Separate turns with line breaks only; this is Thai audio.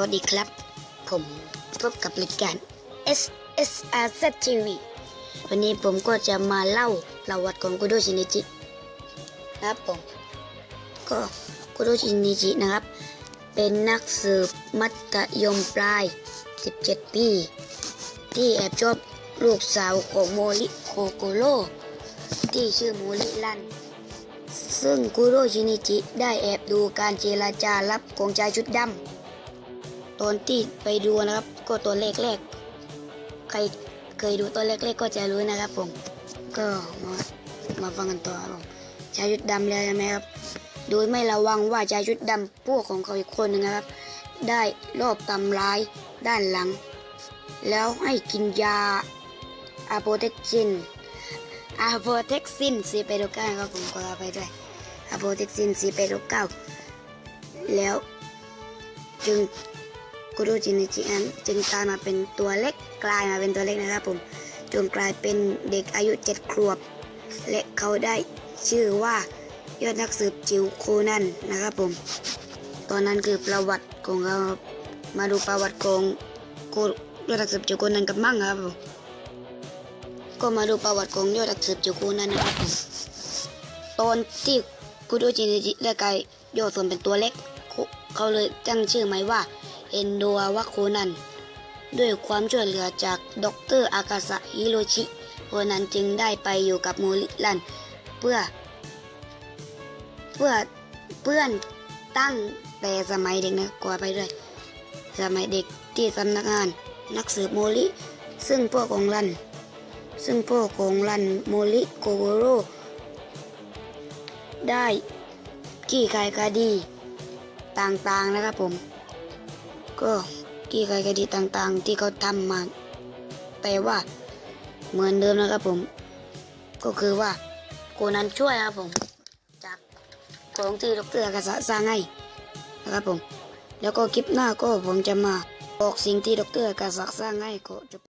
วัสดีครับ ผมพบกับรายการ SSR Z TV วันนี้ผมก็จะมาเล่าประวัติของคุโดชินิจินะครับผม ก็คุโดชินิจินะครับ เป็นนักสืบมัธยมปลาย 17 ปี ที่แอบชอบลูกสาวของโมริโคโกโรที่ชื่อโมริลัน ซึ่งคุโรชินิจิได้แอบดูการเจราจารับของชายชุดดำ ตอนที่ไปดูนะครับ ก็ตัวแรกแรก ใครเคยดูตัวแรกก็จะรู้นะครับผม ก็มามาฟังกันต่อครับผมชายชุดดำเลยใช่ไหมครับ โดยไม่ระวังว่าชายชุดดำพวกของเขาอีกคนหนึ่งนะครับ ได้ลอบทำร้ายด้านหลัง แล้วให้กินยาอาโปเทกซินอาโปเทกซินซีเปโรก้าครับผมขอเอาไปด้วยอาโปเทกซินซีเปโรก้าแล้วจึง กุรุจินิจินั้นจึงกลายมาเป็นตัวเล็กกลายมาเป็นตัวเล็กนะครับผมจนกลายเป็นเด็กอายุเจ็ดขวบ และเขาได้ชื่อว่ายอดนักสืบจิวโคนันนะครับผม ตอนนั้นคือประวัติของเขาครับมาดูประวัติของโคยอดนักสืบจิวโคนันกับมั่งครับผมก็มาดูประวัติของยอดนักสืบจิวโคนันนะครับผมตอนที่คุโดจินิจิได้กลายย่อส่วนเป็นตัวเล็ก เขาเลยตั้งชื่อใหมว่า เอนโดวะโคนัน ด้วยความช่วยเหลือจากดรอากาสะฮิโรชิโคนันจึงได้ไปอยู่กับโมริลัน เพื่อ เพื่อเพื่อนตั้งแต่สมัยเด็กนะกว่าไปด้วย สมัยเด็กที่สำนักงาน นักสืบโมริ ซึ่งพวกของรัน ซึ่งพ่อของรันโมริโกโกโรได้ขี้คายคดีต่างๆนะครับผม ก็ขี้คายคดีต่างๆ ที่เขาทำมา แต่ว่าเหมือนเดิมนะครับผม ก็คือว่าโคนันช่วยครับผม จากของที่ดรกษะสร้างให้นะครับผม แล้วก็คลิปหน้าก็ผมจะมาบอกสิ่งที่ดรกษะสร้างให้ก็จบ